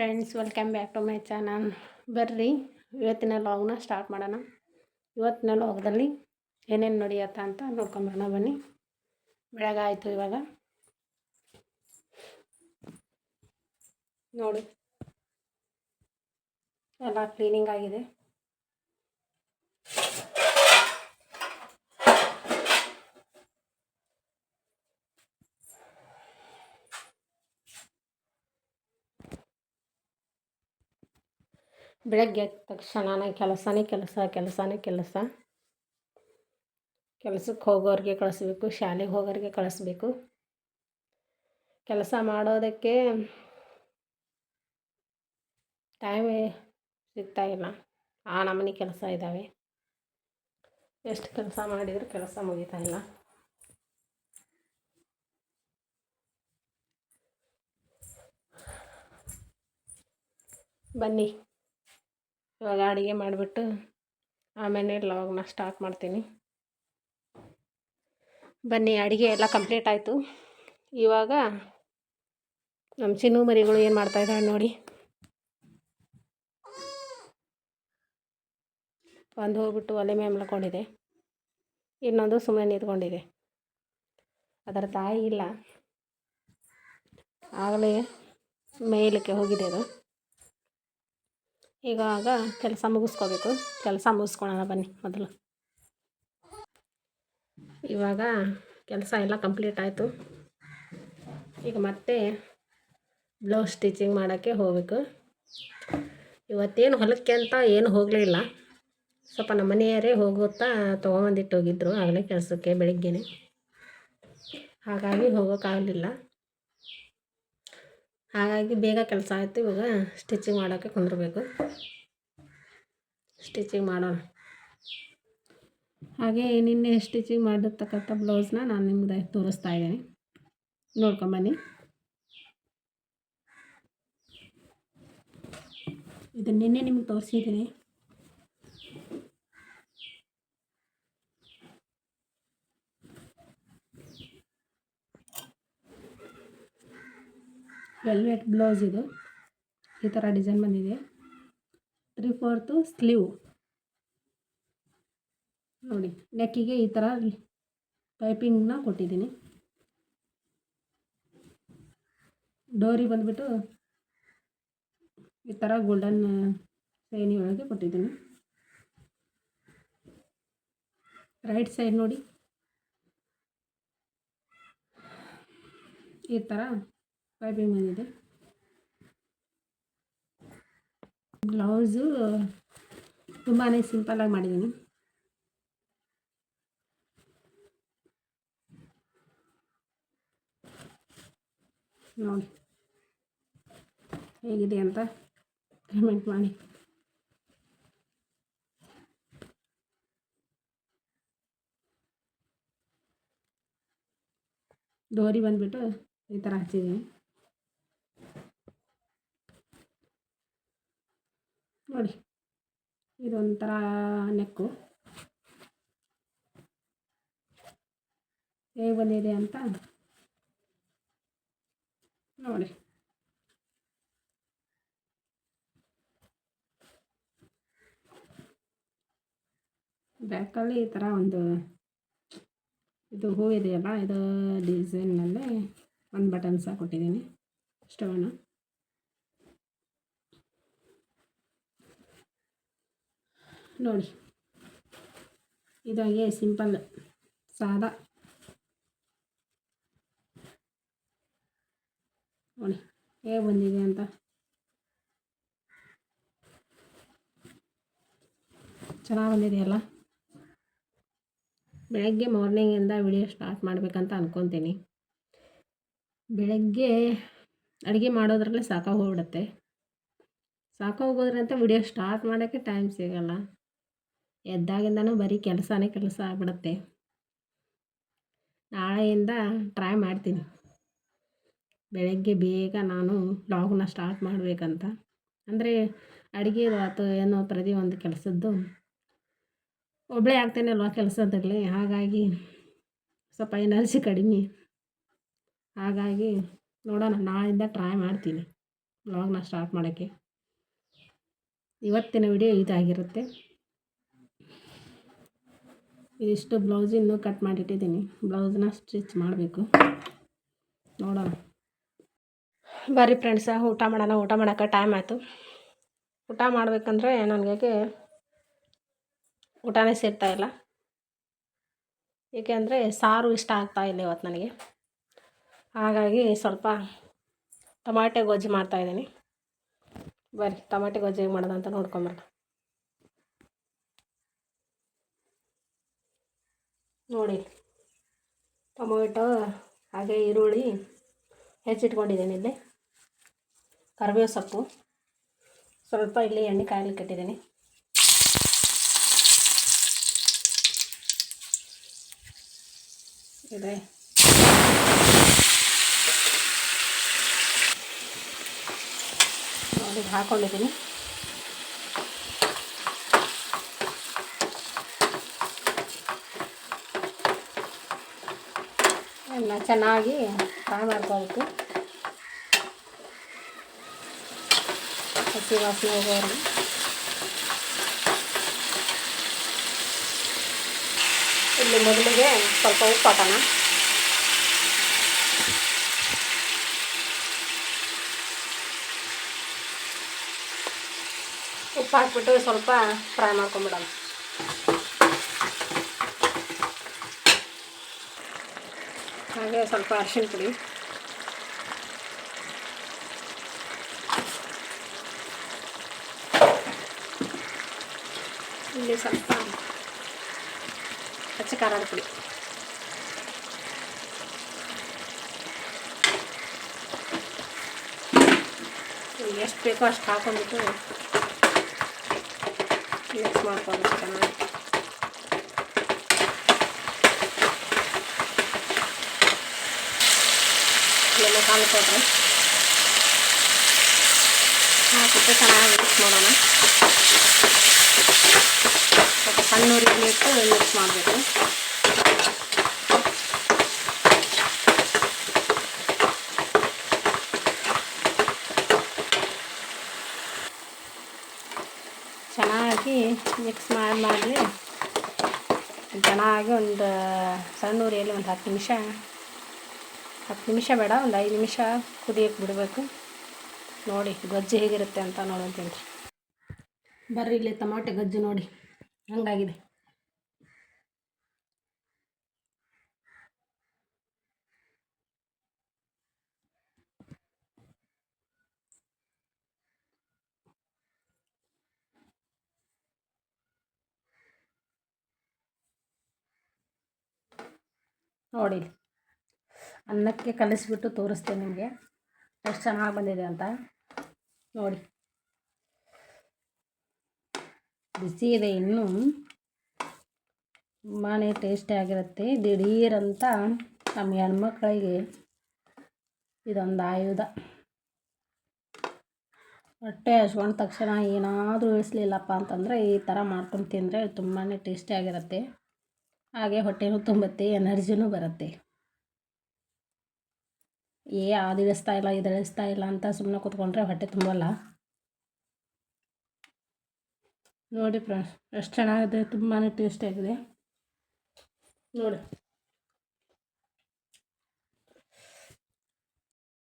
Friends welcome back to my channel ಬರ್ರಿ ಇವತ್ತಿನ ಲಾಗ್ನ start ಮಾಡೋಣ. ಇವತ್ತಿನ ಲಾಗ್ದಲ್ಲಿ ಏನೇನು ನಡೆಯತ್ತ ಅಂತ ನೋಡ್ಕೊಂಬರೋಣ, ಬನ್ನಿ. ಬೆಳಗ್ಗೆ ಆಯಿತು ಇವಾಗ. ನೋಡಿ. ಎಲ್ಲ ಕ್ಲೀನಿಂಗ್ ಆಗಿದೆ. ಬೆಳಗ್ಗೆ ಎದ್ದ ತಕ್ಷಣ ಕೆಲಸನೇ ಕೆಲಸ ಕೆಲಸನೇ ಕೆಲಸ. ಕೆಲಸಕ್ಕೆ ಹೋಗೋರಿಗೆ ಕಳಿಸ್ಬೇಕು, ಶಾಲೆಗೆ ಹೋಗೋರಿಗೆ ಕಳಿಸ್ಬೇಕು. ಕೆಲಸ ಮಾಡೋದಕ್ಕೆ ಟೈಮೇ ಸಿಗ್ತಾ ಇಲ್ಲ. ಆ ನಮ್ಮನೆ ಕೆಲಸ ಇದ್ದಾವೆ. ಎಷ್ಟು ಕೆಲಸ ಮಾಡಿದರೂ ಕೆಲಸ ಮುಗಿತಾ ಇಲ್ಲ. ಬನ್ನಿ. ಇವಾಗ ಅಡುಗೆ ಮಾಡಿಬಿಟ್ಟು ಆಮೇಲೆ ಲಾಗ್ನ ಸ್ಟಾರ್ಟ್ ಮಾಡ್ತೀನಿ. ಬನ್ನಿ, ಅಡುಗೆ ಎಲ್ಲ ಕಂಪ್ಲೀಟ್ ಆಯಿತು. ಇವಾಗ ನಮ್ಮ ಚಿನ್ನು ಮರಿಗಳು ಏನು ಮಾಡ್ತಾಯಿದ್ದಾಳೆ ನೋಡಿ. ಒಂದು ಹೋಗ್ಬಿಟ್ಟು ಒಲೆ ಮೇಲೆ ಮಲ್ಕೊಂಡಿದೆ. ಇನ್ನೊಂದು ಸುಮ್ಮನೆ ನಿಂತ್ಕೊಂಡಿದೆ. ಅದರ ತಾಯಿ ಇಲ್ಲ. ಆಗಲೇ ಮೇಲಕ್ಕೆ ಹೋಗಿದೆ ಅದು. ಇವಾಗ ಕೆಲಸ ಮುಗಿಸ್ಕೋಬೇಕು. ಕೆಲಸ ಮುಗಿಸ್ಕೊಳೋಣ ಬನ್ನಿ ಮೊದಲು. ಇವಾಗ ಕೆಲಸ ಎಲ್ಲ ಕಂಪ್ಲೀಟ್ ಆಯಿತು. ಈಗ ಮತ್ತೆ ಬ್ಲೌಸ್ ಸ್ಟಿಚಿಂಗ್ ಮಾಡೋಕ್ಕೆ ಹೋಗಬೇಕು. ಇವತ್ತೇನು ಹೊಲಕ್ಕೆ ಅಂತ ಏನು ಹೋಗಲಿಲ್ಲ. ಸ್ವಲ್ಪ ನಮ್ಮ ಮನೆಯವರೇ ಹೋಗುತ್ತಾ ತೊಗೊಂಬಂದಿಟ್ಟು ಹೋಗಿದ್ರು. ಆಗಲೇ ಕೆಲಸಕ್ಕೆ ಬೆಳಿಗ್ಗೆನೆ. ಹಾಗಾಗಿ ಹೋಗೋಕ್ಕಾಗಲಿಲ್ಲ. ಹಾಗಾಗಿ ಬೇಗ ಕೆಲಸ ಆಯಿತು. ಇವಾಗ ಸ್ಟಿಚಿಂಗ್ ಮಾಡೋಕ್ಕೆ ಕುಂದಿರ್ಬೇಕು. ಸ್ಟಿಚಿಂಗ್ ಮಾಡೋಣ. ಹಾಗೆ ನಿನ್ನೆ ಸ್ಟಿಚಿಂಗ್ ಮಾಡಿರ್ತಕ್ಕಂಥ ಬ್ಲೌಸ್ನ ನಾನು ನಿಮ್ಗೆ ತೋರಿಸ್ತಾ ಇದ್ದೀನಿ. ನೋಡ್ಕೊಂಬನ್ನಿ ಇದು ನಿನ್ನೆ ನಿಮ್ಗೆ ತೋರಿಸಿದ್ದೀನಿ. ವೆಲ್ವೆಟ್ ಬ್ಲೌಸ್ ಇದು. ಈ ಥರ ಡಿಸೈನ್ ಬಂದಿದೆ. ತ್ರೀ ಫೋರ್ತು ಸ್ಲೀವ್ ನೋಡಿ ನೆಕ್ಕಿಗೆ ಈ ಥರ ಪೈಪಿಂಗ್ನ ಕೊಟ್ಟಿದ್ದೀನಿ. ಡೋರಿ ಬಂದುಬಿಟ್ಟು ಈ ಥರ ಗೋಲ್ಡನ್ ಸೈನಿ ಒಳಗೆ ಕೊಟ್ಟಿದ್ದೀನಿ. ರೈಟ್ ಸೈಡ್ ನೋಡಿ. ಈ ಥರ ಪೈಪಿಂಗ್ ಬಂದಿದೆ ಬ್ಲೌಸು ತುಂಬಾ ಸಿಂಪಲ್ಲಾಗಿ ಮಾಡಿದ್ದೀನಿ ನೋಡಿ. ಹೇಗಿದೆ ಅಂತ ಕಮೆಂಟ್ ಮಾಡಿ. ಡೋರಿ ಬಂದುಬಿಟ್ಟು ಈ ಥರ ಹಚ್ಚಿದ್ದೀನಿ ನೋಡಿ, ಇದೊಂಥರ ನೆಕ್ಕು. ಹೇಗೆ ಬಂದಿದೆ ಅಂತ ನೋಡಿ. ಬ್ಯಾಕಲ್ಲಿ ಈ ಥರ ಒಂದು ಇದು ಹೂವು ಇದೆಯಲ್ಲ ಇದು ಡಿಸೈನ್ನಲ್ಲೇ ಒಂದು ಬಟನ್ಸ ಕೊಟ್ಟಿದ್ದೀನಿ. ಸ್ಟೋನು ನೋಡಿ. ಇದಾಗೆ ಸಿಂಪಲ್, ಸಾದಾ. ನೋಡಿ, ಹೇಗೆ ಬಂದಿದೆ ಅಂತ. ಚೆನ್ನಾಗಿ ಬಂದಿದೆಯಲ್ಲ ಬೆಳಗ್ಗೆ ಮಾರ್ನಿಂಗಿಂದ ವಿಡಿಯೋ ಸ್ಟಾರ್ಟ್ ಮಾಡಬೇಕಂತ ಅಂದ್ಕೊತೀನಿ ಬೆಳಗ್ಗೆ ಅಡುಗೆ ಮಾಡೋದ್ರಲ್ಲೇ ಸಾಕಾಗೋಗ್ಬಿಡುತ್ತೆ ಸಾಕಾಗೋದ್ರಂತ ವಿಡಿಯೋ ಸ್ಟಾರ್ಟ್ ಮಾಡೋಕ್ಕೆ ಟೈಮ್ ಸಿಗೋಲ್ಲ. ಎದ್ದಾಗಿಂದನೂ ಬರೀ ಕೆಲಸನೇ ಕೆಲಸ ಆಗ್ಬಿಡುತ್ತೆ. ನಾಳೆಯಿಂದ ಟ್ರೈ ಮಾಡ್ತೀನಿ. ಬೆಳಗ್ಗೆ ಬೇಗ ನಾನು ಲಾಗ್ನ ಸ್ಟಾರ್ಟ್ ಮಾಡಬೇಕಂತ. ಅಂದರೆ ಅಡುಗೆ ಅಥವಾ ಏನೋ ಪ್ರತಿಯೊಂದು ಕೆಲಸದ್ದು ಒಬ್ಬಳೇ ಆಗ್ತೇನಲ್ವ ಕೆಲಸದಲ್ಲಿ ಹಾಗಾಗಿ ಸ್ವಲ್ಪ ಎನರ್ಜಿ ಕಡಿಮೆ. ಹಾಗಾಗಿ ನೋಡೋಣ, ನಾಳೆಯಿಂದ ಟ್ರೈ ಮಾಡ್ತೀನಿ ಲಾಗ್ನ ಸ್ಟಾರ್ಟ್ ಮಾಡೋಕ್ಕೆ. ಇವತ್ತಿನ ವಿಡಿಯೋ ಇದಾಗಿರುತ್ತೆ. ಇದಿಷ್ಟು ಬ್ಲೌಸ್ ಇನ್ನೂ ಕಟ್ ಮಾಡಿಟ್ಟಿದ್ದೀನಿ. ಬ್ಲೌಸ್ನ ಸ್ಟಿಚ್ ಮಾಡಬೇಕು. ನೋಡೋಣ. ಬರ್ರಿ ಫ್ರೆಂಡ್ಸ ಊಟ ಮಾಡೋಣ, ಊಟ ಮಾಡೋಕೆ ಟೈಮ್ ಆಯಿತು. ಊಟ ಮಾಡಬೇಕಂದ್ರೆ ನನಗೆ ಊಟನೇ ಸೇರ್ತಾಯಿಲ್ಲ ಏಕೆಂದರೆ ಸಾರು ಇಷ್ಟ ಆಗ್ತಾ ಇಲ್ಲ ಇವತ್ತು ನನಗೆ. ಹಾಗಾಗಿ ಸ್ವಲ್ಪ ಟಮಾಟೆ ಗೊಜ್ಜು ಮಾಡ್ತಾಯಿದ್ದೀನಿ ಬರ್ರಿ, ಟಮಾಟೆ ಗೊಜ್ಜು ಹೇಗೆ ಮಾಡೋದಂತ ನೋಡ್ಕೊಂಬರೋಣ. ನೋಡಿ, ಟೊಮೊಟೊ ಹಾಗೆ ಈರುಳ್ಳಿ ಹೆಚ್ಚಿಟ್ಕೊಂಡಿದ್ದೀನಿ ಇಲ್ಲಿ. ಕರಿಬೇವು ಸೊಪ್ಪು. ಸ್ವಲ್ಪ ಇಲ್ಲಿ ಎಣ್ಣೆ ಕಾಯಲಿ ಕಟ್ಟಿದ್ದೀನಿ ಇದೆ. ನೋಡಿ ಹಾಕ್ಕೊಂಡಿದ್ದೀನಿ ಎಲ್ಲ ಚೆನ್ನಾಗಿ ಫ್ರೈ ಮಾಡ್ಕೋಬೇಕು ಹಸಿ ವಾಸನೆ ಹೋಗೋರು ಇಲ್ಲಿ ಮೊದಲಿಗೆ ಸ್ವಲ್ಪ ಉಪ್ಪು ಹಾಕೋಣ. ಉಪ್ಪು ಹಾಕ್ಬಿಟ್ಟು ಸ್ವಲ್ಪ ಫ್ರೈ ಮಾಡ್ಕೊಂಬಿಡೋಣ. ಹಾಗೆ ಸ್ವಲ್ಪ ಅರಿಶಿಣ ಪುಡಿ. ಇಲ್ಲಿ ಸ್ವಲ್ಪ ಹಚ್ಚ ಖಾರದ ಪುಡಿ ಎಷ್ಟು ಬೇಕೋ ಅಷ್ಟು ಹಾಕೊಂಡ್ಬಿಟ್ಟು ಮಿಕ್ಸ್ ಮಾಡ್ಕೊಬೇಕು ಚೆನ್ನಾಗಿ. ಎಲ್ಲ ಕಾಲು ಕೊಟ್ಟರೆ ಹಾಕಿಟ್ಟು ಚೆನ್ನಾಗಿ ಮಿಕ್ಸ್ ಮಾಡೋಣ. ಸ್ವಲ್ಪ ಸಣ್ಣ ಇಟ್ಟು ಮಿಕ್ಸ್ ಮಾಡಬೇಕು. ಚೆನ್ನಾಗಿ ಮಿಕ್ಸ್ ಮಾಡಿ ಮಾಡಿ ಚೆನ್ನಾಗಿ ಒಂದು ಸಣ್ಣ ಉರಿಯಲ್ಲಿ ಒಂದು ಹತ್ತು ನಿಮಿಷ ಹತ್ತು ನಿಮಿಷ ಬೇಡ, ಒಂದು ಐದು ನಿಮಿಷ ಕುದಿಯಕ್ಕೆ ಬಿಡಬೇಕು. ನೋಡಿ, ಗೊಜ್ಜು ಹೇಗಿರುತ್ತೆ ಅಂತ ನೋಡಂತೀನಿ ಬರ್ರಿ, ಇಲ್ಲಿ ಟಮಾಟೆ ಗೊಜ್ಜು ನೋಡಿ, ಹಂಗಾಗಿದೆ. ನೋಡಿ ಅನ್ನಕ್ಕೆ ಕಲಿಸ್ಬಿಟ್ಟು ತೋರಿಸ್ತೇನೆ ನಿಮಗೆ. ಎಷ್ಟು ಚೆನ್ನಾಗಿ ಬಂದಿದೆ ಅಂತ. ನೋಡಿ. ಬಿಸಿ ಇದೆ ಇನ್ನೂ. ತುಂಬಾ ಟೇಸ್ಟಿಯಾಗಿರುತ್ತೆ ದಿಢೀರಂತ ನಮ್ಮ ಹೆಣ್ಮಕ್ಳಿಗೆ ಇದೊಂದು ಆಯುಧ. ಹೊಟ್ಟೆ ಹಸ್ಕೊಂಡ ತಕ್ಷಣ ಏನಾದರೂ ಇಳಿಸ್ಲಿಲ್ಲಪ್ಪ ಅಂತಂದರೆ ಈ ಥರ ಮಾಡ್ಕೊಂಡು ತಿಂದರೆ ತುಂಬಾ ಟೇಸ್ಟಿಯಾಗಿರುತ್ತೆ ಹಾಗೆ ಹೊಟ್ಟೆನೂ ತುಂಬುತ್ತೆ, ಎನರ್ಜಿನೂ ಬರುತ್ತೆ. ಏ ಅದು ಇಳಿಸ್ತಾ ಇಲ್ಲ ಇದು ಇಳಿಸ್ತಾ ಇಲ್ಲ ಅಂತ ಸುಮ್ಮನೆ ಕೂತ್ಕೊಂಡ್ರೆ ಹೊಟ್ಟೆ ತುಂಬಲ್ಲ. ನೋಡಿ ಫ್ರೆಂಡ್ಸ್, ಎಷ್ಟು ಚೆನ್ನಾಗಿದೆ ತುಂಬಾ ಟೇಸ್ಟಿಯಾಗಿದೆ ನೋಡಿ.